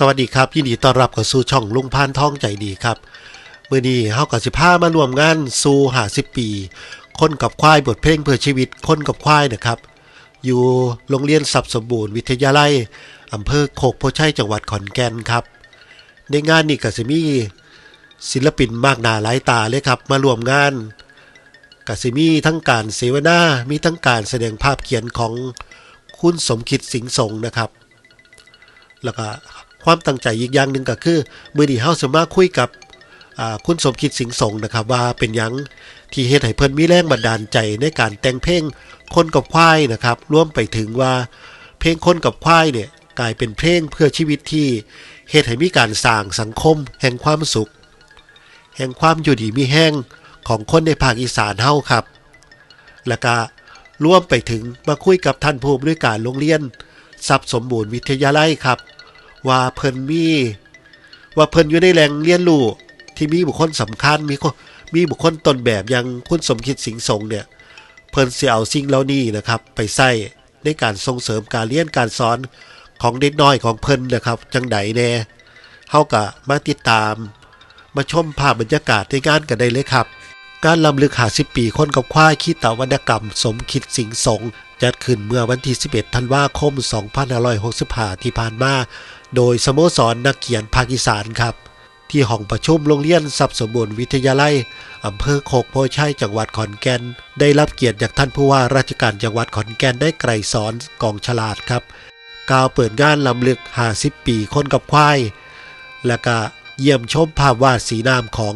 สวัสดีครับยินดีต้อนรับเข้าสู่ช่องลุงพานทองใจดีครับเมื้อนี้เฮาก็สิพามารวมงานสู่50ปี คนกับควายบทเพลงเพื่อชีวิตคนกับควายนะครับ อยู่โรงเรียนสับสมบูรณ์วิทยาลัยอำเภอโคกโพชัยจังหวัดขอนแก่นครับ ในงานนี้ก็สิมีศิลปินมากหน้าหลายตาเลยครับ มารวมงานก็สิมีทั้งการเสวนามีทั้งการแสดงภาพเขียนของคุณสมคิดสิงห์สงนะครับ แล้วก็ ความตั้งใจอีกอย่างหนึ่งก็คือมือนี้เฮาสมาคุยกับคุณสมคิดสิงห์สงนะครับว่าเป็นยังที่เฮ็ดให้เพิ่นมีแรงบันดาลใจในการแต่งเพลงคนกับควายนะครับร่วมไปถึงว่าเพลงคนกับควายเนี่ยกลายเป็นเพลงเพื่อชีวิตที่เฮ็ดให้มีการสร้างสังคม แห่งความสุข แห่งความอยู่ดีมีแห้งของคนในภาคอีสานเฮาครับ แล้วก็ร่วมไปถึงมาคุยกับท่านผู้อำนวยการโรงเรียนทรัพย์สมบูรณ์วิทยาลัยครับ ว่าเพิ่นมี ว่าเพิ่นอยู่ในแหล่งเรียนรู้ที่มีบุคคลสำคัญมีมีบุคคลต้นแบบอย่างคุณสมคิดสิงห์สงเนี่ยเพิ่นสิเอาสิ่งเหล่านี้นะครับ ไปใช้ในการส่งเสริมการเรียนการสอนของเด็กน้อยของเพิ่นนะครับจังใดแน่เฮาก็มาติดตาม มาชมภาพบรรยากาศในงานกันได้เลยครับการลำลึกหาสิปีคนกับควายขีตาวรรณกรรม สมคิดสิงห์สงจัดขึ้นเมื่อวันที่ 11 ธันวาคม 2565 ที่ผ่านมา โดยสโมสรนักเขียนภาคอีสานครับ ที่ห้องประชุมโรงเรียนทรัพย์สมบูรณ์วิทยาลัยอำเภอโคกโพชัยจังหวัดขอนแก่น ได้รับเกียรติจากท่านผู้ว่าราชการจังหวัดขอนแก่นได้ไกรสอนกองฉลาดครับกล่าวเปิดงานลำลึก 50 ปีคนกับควาย และก็เยี่ยมชมภาพวาดสีน้ำของ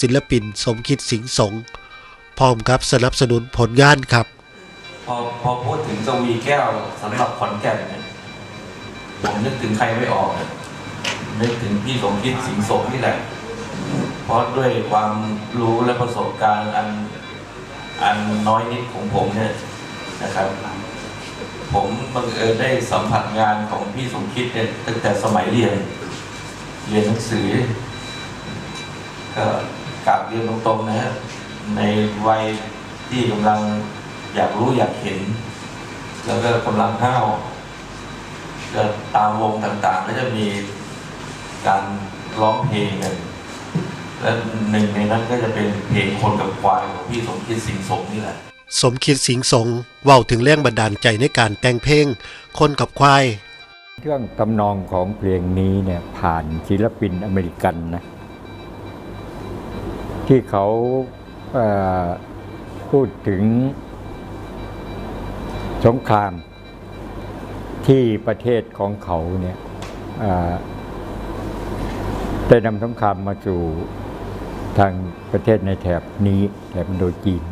ศิลปินสมคิดสิงห์สงพร้อมกับสนับสนุนผลงานครับ พอพอพูดถึงกวีแก้วสำหรับขอนแก่นเนี่ย ผมนึกถึงใครไม่ออกเนี่ยนึกถึงพี่สมคิดสิงห์สมนี่แหละ เพราะด้วยความรู้และประสบการณ์อันอันน้อยนิดของผมเนี่ยนะครับ ผมบังเอิญได้สัมผัสงานของพี่สมคิดเนี่ยตั้งแต่สมัยเรียน เรียนหนังสือก็กราบเรียนตรงๆนะฮะในวัยที่กำลังอยากรู้อยากเห็น แล้วก็กำลังห้าว ก็ตามวงต่างๆ ก็จะมีการร้องเพลงกันและหนึ่งในนั้นก็จะเป็นเพลงคนกับควายของพี่สมคิดสิงห์สมนี่แหละ สมคิดสิงห์สงเว้าถึงแรงบันดาลใจในการแต่งเพลงคนกับควาย เครื่องทำนองของเพลงนี้เนี่ยผ่านศิลปินอเมริกันนะที่เขาเอ่อพูดถึงสงคราม ที่ประเทศของเขาเนี่ยได้นำสงครามมาสู่ทางประเทศในแถบนี้แถบอินโดจีน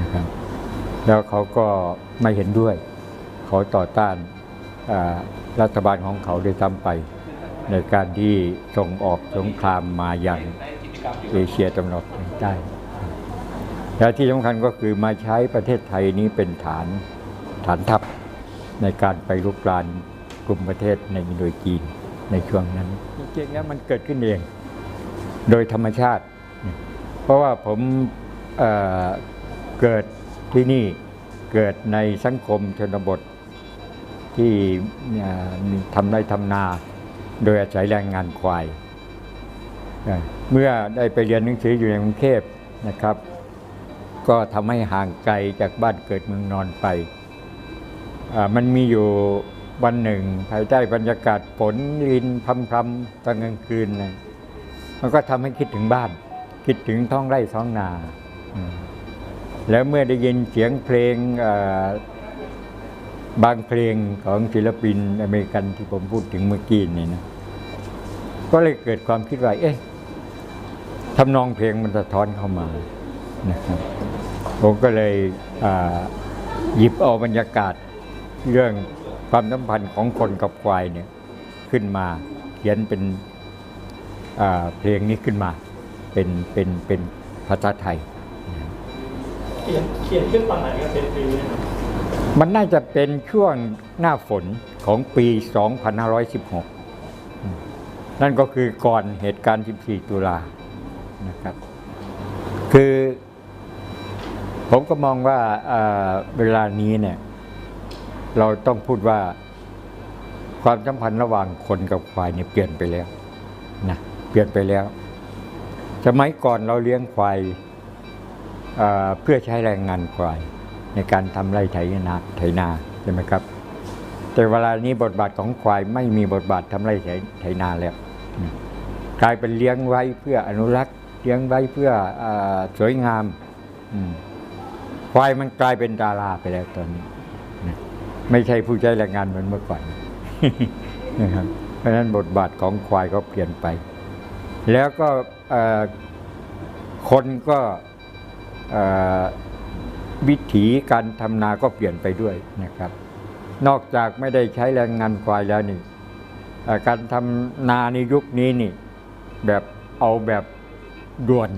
นะครับ แล้วเขาก็ไม่เห็นด้วย เขาต่อต้านรัฐบาลของเขาด้วยซ้ำไป ในการที่ส่งออกสงครามมาอยังเอเชียตะวันออกเฉียงใต้และที่สำคัญก็คือมาใช้ประเทศไทยนี้เป็นฐานฐานทัพ ในการไปลุกรานกลุ่มประเทศในอินโดจีนในช่วงนั้น จริงๆแล้วมันเกิดขึ้นเอง โดยธรรมชาติ เพราะว่าผมเอ่อเกิดที่นี่เกิดในสังคมชนบทที่เอ่อมีทำไร่ทำนา โดยอาศัยแรงงานควายเอ่อเมื่อได้ไปเรียนหนังสืออยู่ในกรุงเทพนะครับ ก็ทำให้ห่างไกลจากบ้านเกิดเมืองนอนไปอ่า มันมีอยู่วันหนึ่ง ภายใต้บรรยากาศฝนรินพรำๆตอนกลางคืนนะมันก็ทำให้คิดถึงบ้าน คิดถึงท้องไร่ท้องนา แล้วเมื่อได้ยินเสียงเพลงบางเพลงของศิลปินอเมริกันที่ผมพูดถึงเมื่อกี้นี่นะก็เลยเกิดความคิดว่า เอ๊ะทำนองเพลงมันสะท้อนเข้ามานะครับผมก็เลยหยิบเอาบรรยากาศ เรื่องความสัมพันธ์ของคนกับควายเนี่ยขึ้นมาเขียนเป็นอ่าเพลงนี้ขึ้นมา เป็นเป็นเป็นภาษาไทยเขียนเขียนขึ้นตอนไหนครับเป็นปีนะครับมันน่าจะเป็นช่วงหน้าฝนของปี 2516 นั่นก็คือก่อนเหตุการณ์ 14 ตุลานะครับ คือผมก็มองว่าเอ่อเวลานี้เนี่ย เราต้องพูดว่าความสัมพันธ์ระหว่างคนกับควายเนี่ยเปลี่ยนไปแล้วนะเปลี่ยนไปแล้ว สมัยก่อนเราเลี้ยงควายเอ่อเพื่อใช้แรงงานควาย ในการทำไร่ไถนาไถนาใช่ไหมครับ แต่เวลานี้บทบาทของควายไม่มีบทบาททำไร่ไถนาแล้วกลายเป็นเลี้ยงไว้เพื่ออนุรักษ์เลี้ยงไว้เพื่ออสวยงามอมควายมันกลายเป็นดาราไปแล้วตอนนี้ ไม่ใช่ผู้ใช้แรงงานเหมือนเมื่อก่อนนะครับเพราะฉะนั้นบทบาทของควายก็เปลี่ยนไป แล้วก็คนก็วิถีการทำนาก็เปลี่ยนไปด้วยนะครับ นอกจากไม่ได้ใช้แรงงานควายแล้วนี่การทำนาในยุคนี้นี่แบบเอาแบบด่วน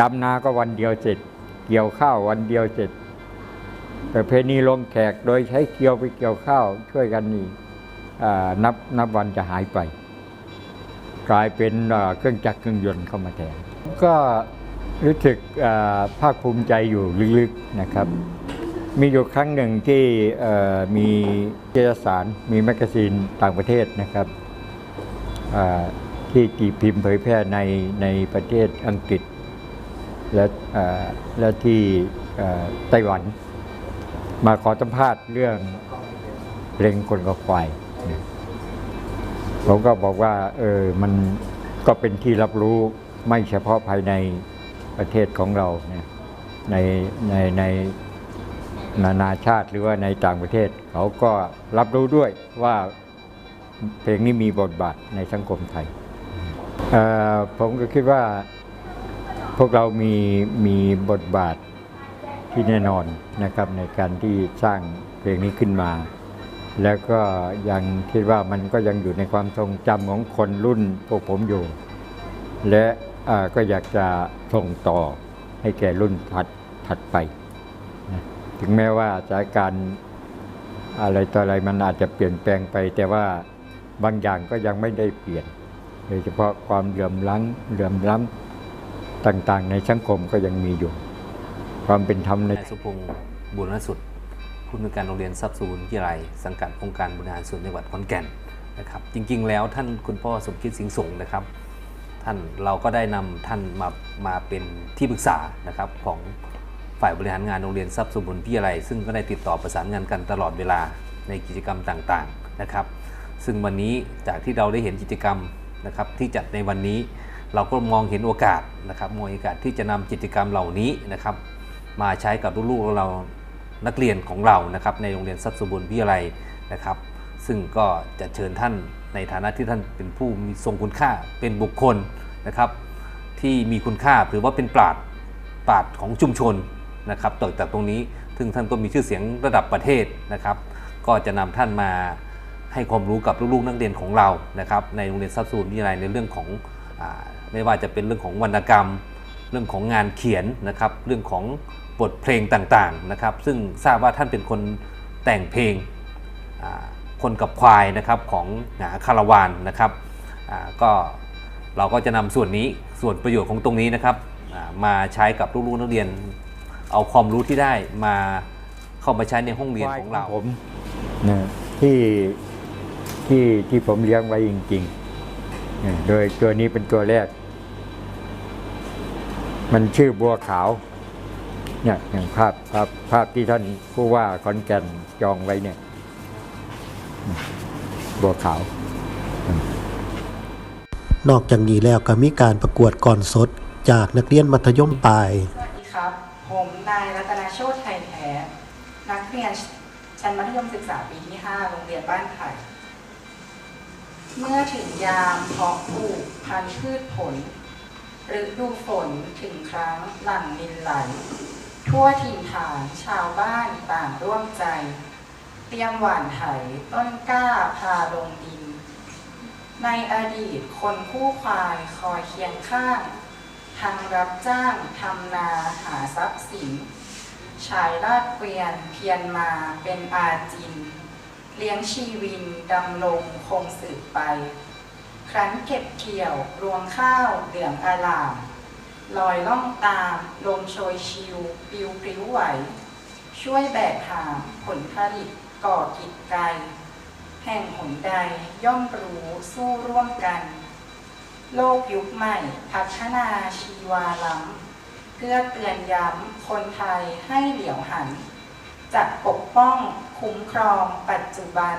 ดำนาก็วันเดียวเสร็จ เกี่ยวข้าววันเดียวเสร็จ ประเพณีลงแขกโดยใช้เกี่ยวไปเกี่ยวข้าวช่วยกันนี่นับนับวันจะหายไป กลายเป็นเครื่องจักรเครื่องยนต์เข้ามาแทนก็รู้สึกภาคภูมิใจอยู่ลึกๆนะครับ มีอยู่ครั้งหนึ่งที่มีเอกสารมีแมกกาซีนต่างประเทศนะครับที่ตีพิมพ์เผยแพร่ในในประเทศอังกฤษ และและที่ไต้หวัน มาขอสัมภาษณ์เรื่องเพลงคนกับควายผมก็บอกว่า เออมันก็เป็นที่รับรู้ไม่เฉพาะภายในประเทศของเราเนี่ยในในในนานาชาติหรือว่าในต่างประเทศ เขาก็รับรู้ด้วยว่าเพลงนี้มีบทบาทในสังคมไทย ผมก็คิดว่าพวกเรามีมีบทบาท ที่แน่นอนนะครับในการที่สร้างเพลงนี้ขึ้นมา แล้วก็ยังคิดว่ามันก็ยังอยู่ในความทรงจำของคนรุ่นพวกผมอยู่ และก็อยากจะส่งต่อให้แก่รุ่นถัดถัดไปนะถึงแม้ว่าสถานการณ์อะไรต่ออะไรมันอาจจะเปลี่ยนแปลงไป แต่ว่าบางอย่างก็ยังไม่ได้เปลี่ยน โดยเฉพาะความเหลื่อมล้ำเหลื่อมล้ำต่างๆ ในสังคมก็ยังมีอยู่ ความเป็นธรรมในสุพงศ์บุญรสุดผู้อำนวยการโรงเรียนทรัพย์ศูนย์วิทยาลัยสังกัดองค์การบริหารส่วนจังหวัดขอนแก่นนะครับ จริงๆ แล้วท่านคุณพ่อสมคิดสิงห์สงนะครับ ท่านเราก็ได้นำท่านมามาเป็นที่ปรึกษานะครับของฝ่ายบริหารงานโรงเรียนทรัพย์สมบูรณ์วิทยาลัยซึ่งก็ได้ติดต่อประสานงานกันตลอดเวลาในกิจกรรมต่างๆนะครับ ซึ่งวันนี้จากที่เราได้เห็นกิจกรรมนะครับที่จัดในวันนี้เราก็มองเห็นโอกาสนะครับมองโอกาสที่จะนำกิจกรรมเหล่านี้นะครับ มาใช้กับลูกๆของเรานักเรียนของเรานะครับในโรงเรียนทรัพย์สมบูรณ์วิทยาลัยนะครับ ซึ่งก็จะเชิญท่านในฐานะที่ท่านเป็นผู้มีทรงคุณค่าเป็นบุคคลนะครับ ที่มีคุณค่าหรือว่าเป็นปราดปราดของชุมชนนะครับต่อจากตรงนี้ซึ่งท่านก็มีชื่อเสียงระดับประเทศนะครับ ก็จะนำท่านมาให้ความรู้กับลูกๆนักเรียนของเรานะครับ ในโรงเรียนทรัพย์สูนวิทยาลัยในเรื่องของอไม่ว่าจะเป็นเรื่องของวรรณกรรม เรื่องของงานเขียนนะครับ เรื่องของ บทเพลงต่างๆนะครับ ซึ่งทราบว่าท่านเป็นคนแต่งเพลงอ่าคนกับควายนะครับของหาคาราวานนะครับอ่าก็เราก็จะนำส่วนนี้ส่วนประโยชน์ของตรงนี้นะครับอ่ามาใช้กับลูกๆนักเรียน เอาความรู้ที่ได้มาเข้ามาใช้ในห้องเรียนของเราผมนะที่ที่ที่ผมเลี้ยงไว้จริงๆเนี่ยโดยตัวนี้เป็นตัวแรก มันชื่อบัวขาว เนี่ยอย่างภาพภาพภาพที่ท่านผู้ว่าขอนแก่นจองไว้เนี่ยบัวขาว นอกจากนี้แล้วก็มีการประกวดก่อนสดจากนักเรียนมัธยมปลาย สวัสดีครับ ผมนายรัตนาโชติไทยแท้นักเรียนชั้นมัธยมศึกษาปีที่ 5 โรงเรียนบ้านไผ่เมื่อถึงยามเพาะปลูกพันธุ์พืชผลฤดูฝนถึงครั้งหลั่งนินไหล ทั่วถิ่นฐานชาวบ้านต่างร่วมใจ เตรียมหว่านไถต้นกล้าพาลงดิน ในอดีตคนคู่ควายคอยเคียงข้างทั้งรับจ้างทำนาหาทรัพย์สินชายลาดเกวียนเพียรมาเป็นอาจิน เลี้ยงชีวินดำรงคงสืบไป ครั้นเก็บเกี่ยวรวงข้าวเหลืองอาลาม ลอยล่องตามลมโชยชิวปิวปริ้วไหว ช่วยแบกหามผลผลิตก่อกิจไกล แห่งหนใดย่อมรู้สู้ร่วมกัน โลกยุคใหม่พัฒนาชีวาล้ำเพื่อเตือนย้ำคนไทยให้เหลียวหันจะปกป้องคุ้มครองปัจจุบัน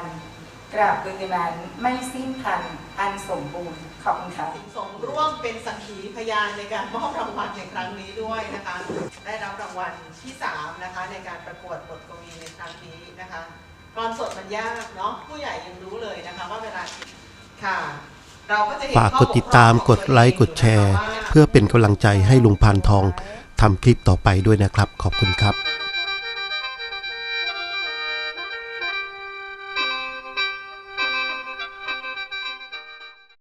กราบบือนั้นไม่สิ้นพันอันสมบูรณ์ ขอบคุณค่ะสิงสงร่วมเป็นสักขีพยานในการมอบรางวัลในครั้งนี้ด้วยนะคะ ได้รับรางวัลที่3นะคะในการประกวดบทกวีในครั้งนี้นะคะกรอนสดมันยากเนาะผู้ใหญ่ยังรู้เลยนะคะว่าเวลาค่ะเราก็จะเห็นฝากกดติดตามกดไลค์กดแชร์ เพื่อเป็นกำลังใจให้ลุงพานทองทำคลิปต่อไปด้วยนะครับ ขอบคุณครับ